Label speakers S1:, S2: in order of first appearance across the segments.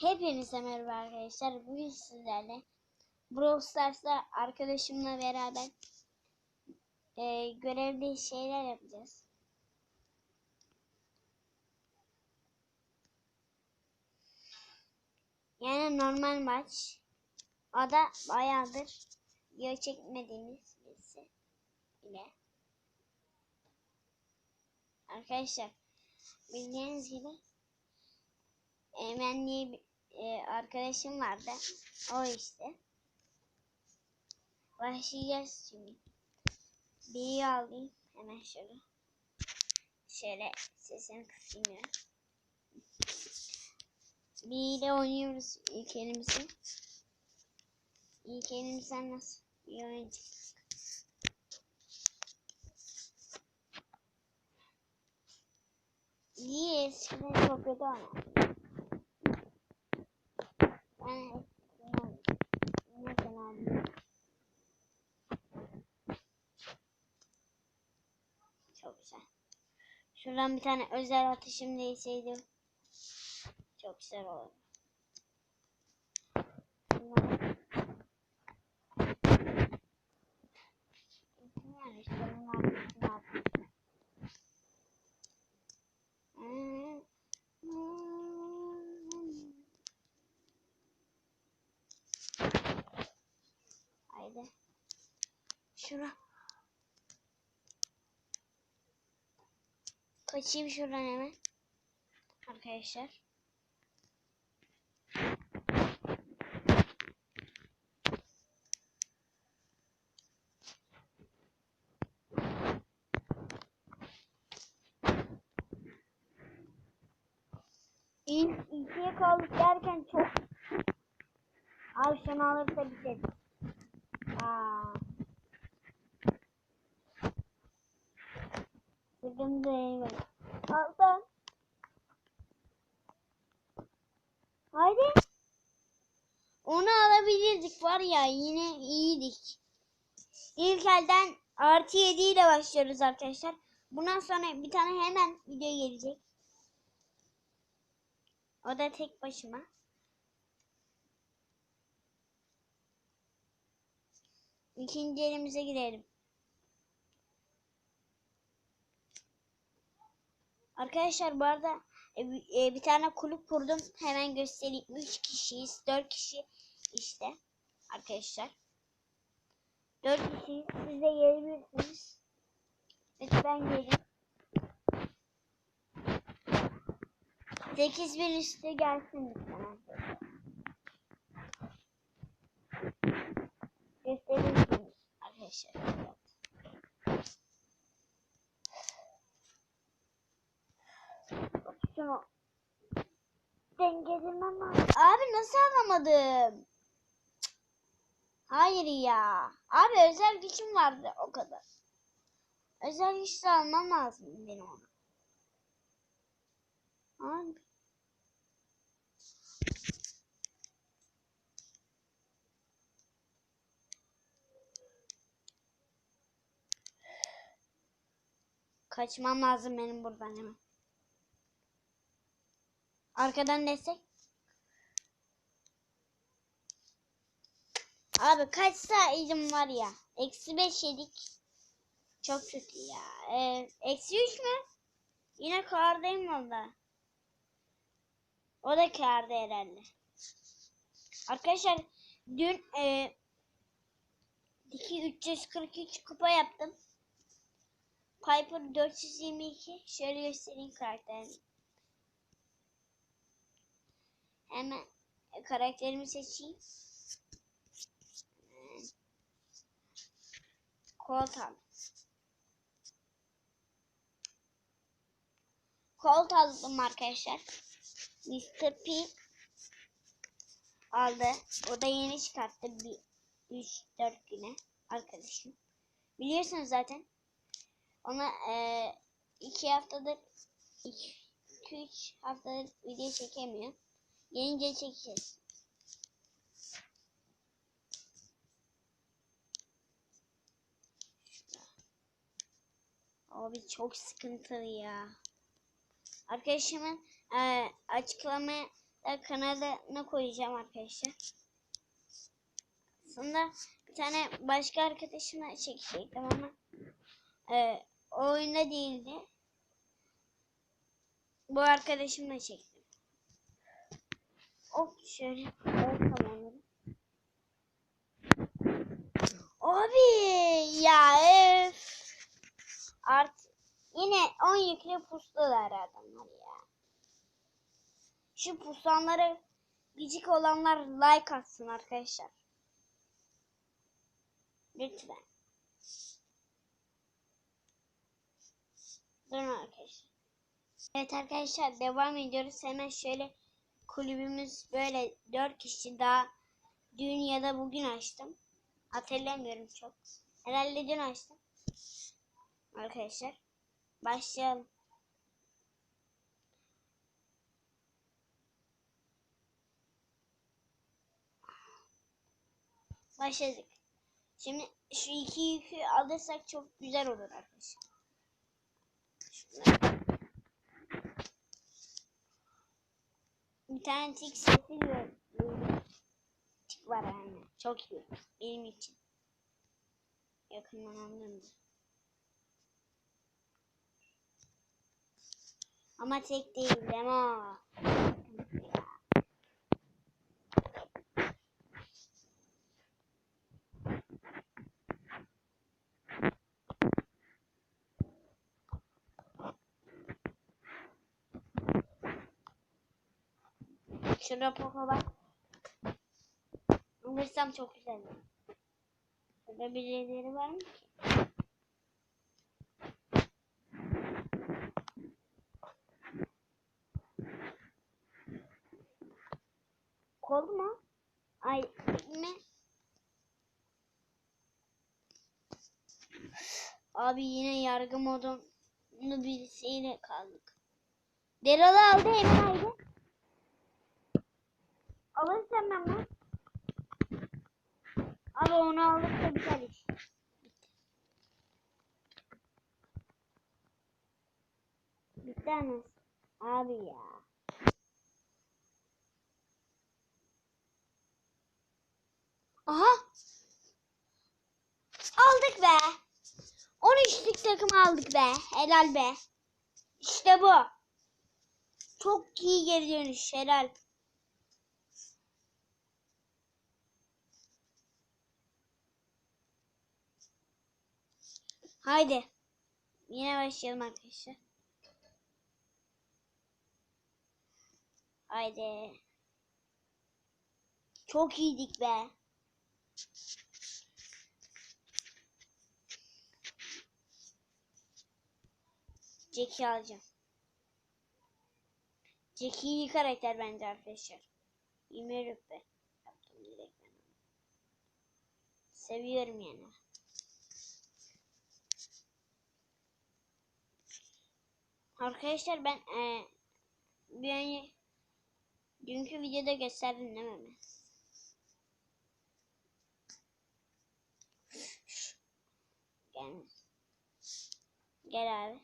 S1: Hepinize merhaba arkadaşlar. Bugün sizlerle Brawl Stars'ta arkadaşımla beraber e, görevli şeyler yapacağız. Yani normal maç. O da bayağıdır video çekmediğimiz birisi ile. Arkadaşlar bildiğiniz gibi Eymen diye bir e, arkadaşım vardı. O işte. Başlayacağız şimdi. Bir alayım. Hemen şöyle. Şöyle sesini kısayım ya. Bir ile oynuyoruz ilk elimizi. İlk elimizden nasıl bir oyuncu. İyi eskiden çok kötü oynardım. Ben eskiden mesela çok güzel. Şuradan bir tane özel atışım değseydi çok güzel olurdu. Şundan- Yani şunun Kaçayım şuradan hemen. Arkadaşlar. İlk ikiye kaldık derken çok şunu alırsa bir şey. Aa. Sıkıntı değil mi? Aldı. Haydi. Onu alabilirdik var ya yine iyiydik. İlk elden artı 7 ile başlıyoruz arkadaşlar. Bundan sonra bir tane hemen video gelecek. O da tek başıma. İkinci elimize girelim. Arkadaşlar bu arada e, e, bir tane kulüp kurdum. Hemen göstereyim. 3 kişiyiz. 4 kişi işte. Arkadaşlar. 4 kişiyiz. Siz de gelebilirsiniz. Lütfen gelin. 8000 üstü gelsin lütfen. Gösterirsiniz arkadaşlar. Şunu dengelemem. Abi nasıl alamadım? Hayır ya. Abi özel gücüm vardı o kadar. Özel güçle almam lazım benim onu. Abi. Kaçmam lazım benim buradan hemen. Arkadan destek. Abi kaç sayım var ya? Eksi 5 yedik. Çok kötü ya. Ee, eksi 3 mü? Yine kardayım valla. O da karda herhalde. Arkadaşlar dün e, 2 343 kupa yaptım. Piper 422. Şöyle göstereyim karakterini. Hemen karakterimi seçeyim. Colt aldım. Colt aldım arkadaşlar. Mr. P aldı. O da yeni çıkarttı bir 3-4 güne arkadaşım. Biliyorsunuz zaten. Ona e, iki haftadır 2-3 haftadır video çekemiyor. Gelince çekeceğiz. Abi çok sıkıntılı ya. Arkadaşımın e, açıklama da kanalına koyacağım arkadaşlar. Aslında bir tane başka arkadaşımla çekecektim ama e, o oyunda değildi. Bu arkadaşımla çektim. Hop şöyle ortam onları. Abi ya öf. Art yine 10 yükle pustular adamlar ya. Şu pusanlara gıcık olanlar like atsın arkadaşlar. Lütfen. Durun arkadaşlar. Evet arkadaşlar devam ediyoruz. Hemen şöyle kulübümüz böyle 4 kişi daha dün ya da bugün açtım. Hatırlamıyorum çok. Herhalde dün açtım. Arkadaşlar başlayalım. Başladık. Şimdi şu iki yükü alırsak çok güzel olur arkadaşlar. Şunları. Bir tane tik sesi. Tik var yani. Çok iyi. Benim için. Yakından anladım. Ama tek değil ama. Şurada Poco var. Alırsam çok güzel. Burada birileri var mı ki? Kol mu? Ay ne? Abi yine yargı modunu birisiyle kaldık. Deralı aldı Emin aldı. Alırsam ben bunu. Abi onu alırsa biter iş. Bitti anasını. Abi ya. Aha. Aldık be. 13'lük takım aldık be. Helal be. İşte bu. Çok iyi geri dönüş. Helal. Haydi. Yine başlayalım arkadaşlar. Haydi. Çok iyiydik be. Jack'i alacağım. Jack iyi karakter bence arkadaşlar. Yemin rüppe. Yaptım direkt ben. onu. Seviyorum yani. Arkadaşlar ben e, bir önce dünkü videoda gösterdim değil mi? Gel. Gel abi.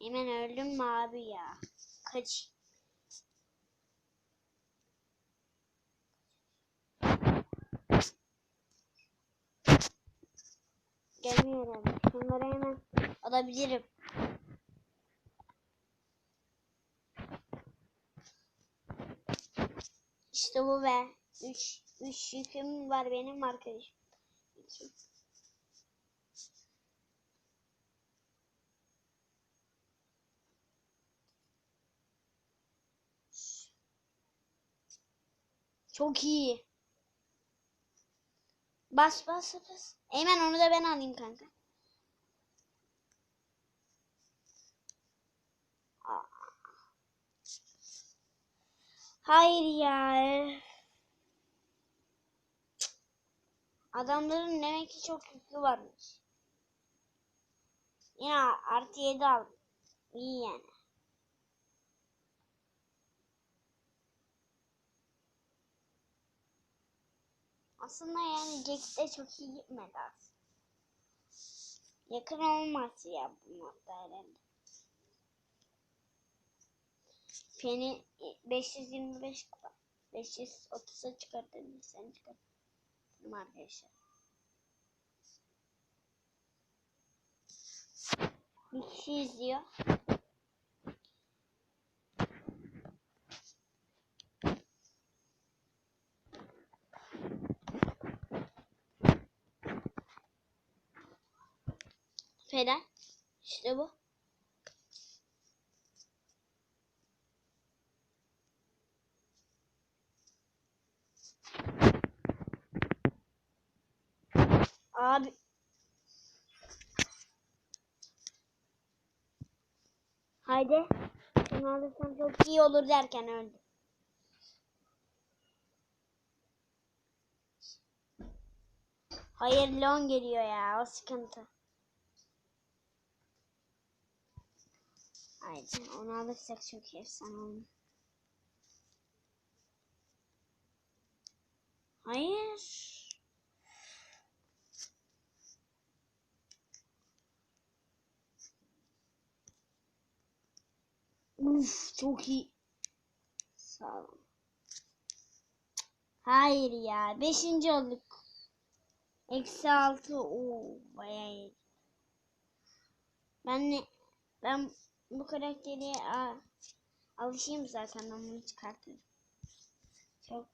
S1: Hemen öldüm mü abi ya? Kaç. Gelmiyor abi. Şunları hemen alabilirim. İşte bu be. Üç, üç yüküm var benim arkadaşım. İki. Çok iyi. Bas bas bas. Eymen onu da ben alayım kanka. Hayır ya. Adamların demek ki çok yüklü varmış. Yine artı 7 aldım. İyi yani. Aslında yani Jack çok iyi gitmedi aslında. Yakın olmaz ya bunlar da herhalde. Peni 525 kupa. 530'a çıkartın. Sen çıkart. Tamam arkadaşlar. Bir kişi izliyor. Feda. İşte bu. Abi. Haydi. Şunu alırsam çok iyi olur derken öldü. Hayır Leon geliyor ya. O sıkıntı. Haydi onu alırsak çok efsane olur. Hayır. Uf çok iyi. Sağ ol. Hayır ya. Beşinci olduk. Eksi altı. Oo, bayağı iyi. Ben ne? Ben bu karakteri alışayım zaten ben bunu çıkartırım. Çok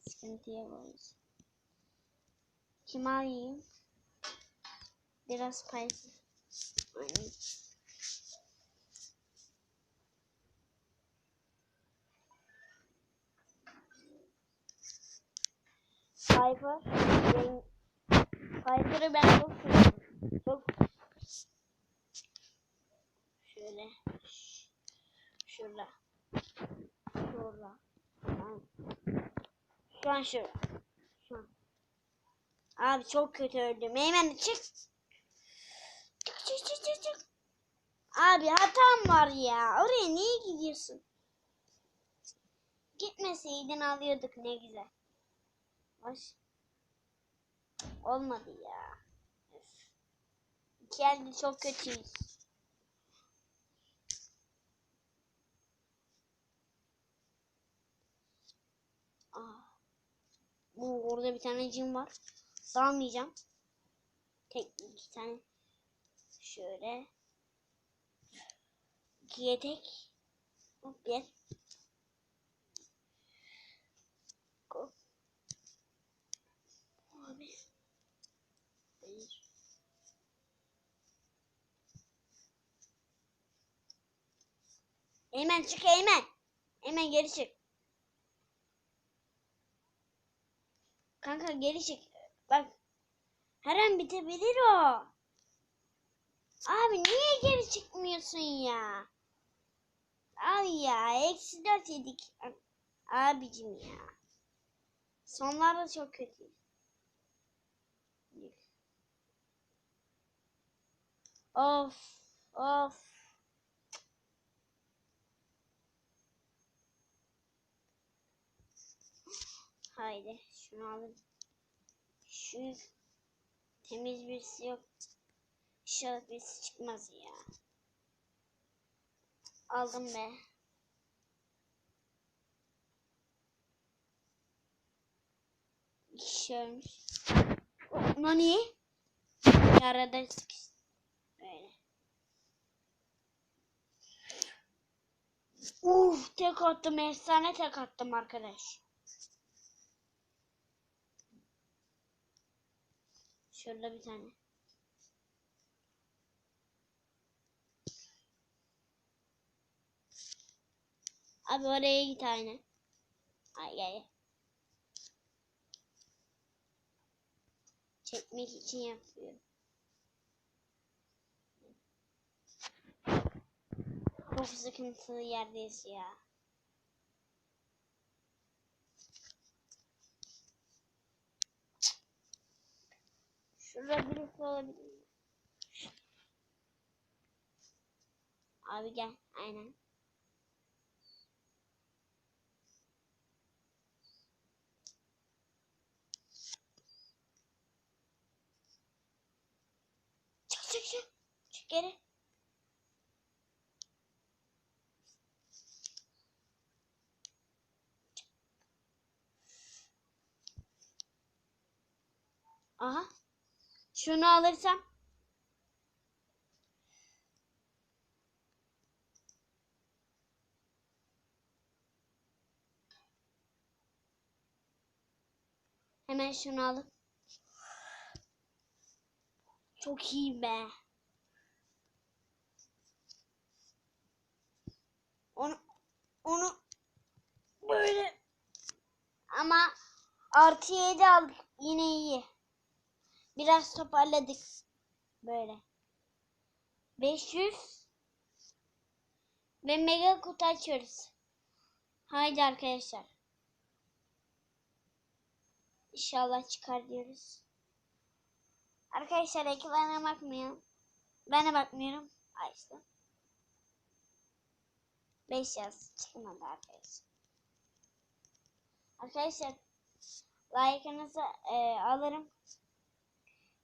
S1: sıkıntıya koyuyoruz. Kim alayım? Biraz. Aynen. Piper. Piper'ı ben çok seviyorum. Çok şöyle. Şurada. Şurada. Şu an şurada. Şu an. Abi çok kötü öldüm. Hemen çık. Çık çık çık çık çık. Abi hatam var ya. Oraya niye gidiyorsun? Gitmeseydin alıyorduk ne güzel. Baş. Olmadı ya. Elde çok kötüyüz. Aa. Bu orada bir tane cin var. Salmayacağım. Tek iki tane. Şöyle. Hop gel. Hop. Abi. Hayır. Eymen çık Eymen. Eymen geri çık. Kanka geri çık. Bak. Her an bitebilir o. Abi niye geri çıkmıyorsun ya? Abi ya eksi dört yedik. Abicim ya. Sonlarda çok kötü. Of of. Haydi şunu alın. Şu temiz birisi yok. İnşallah birisi çıkmaz ya. Aldım be. kişi ölmüş. Nani? Arada sıkıştı. Böyle. Uf tek attım efsane tek attım arkadaş. Şurada bir tane. Abi oraya git aynen. Ay gel. Çekmek için yapıyorum. Çok sıkıntılı yerdeyiz ya. Şurada birisi olabilir? Abi gel. Aynen. Çık çık çık. Çık geri. Aha. Şunu alırsam. Hemen şunu alıp. Çok iyi be. Onu onu böyle ama artı 7 aldık. Yine iyi. Biraz toparladık. Böyle. 500 ve mega kutu açıyoruz. Haydi arkadaşlar. İnşallah çıkar diyoruz. Arkadaşlar ekrana bakmıyorum. Ben de bakmıyorum. Açtım. 5 yaz çıkmadı arkadaşlar. Arkadaşlar like'ınızı e, alırım.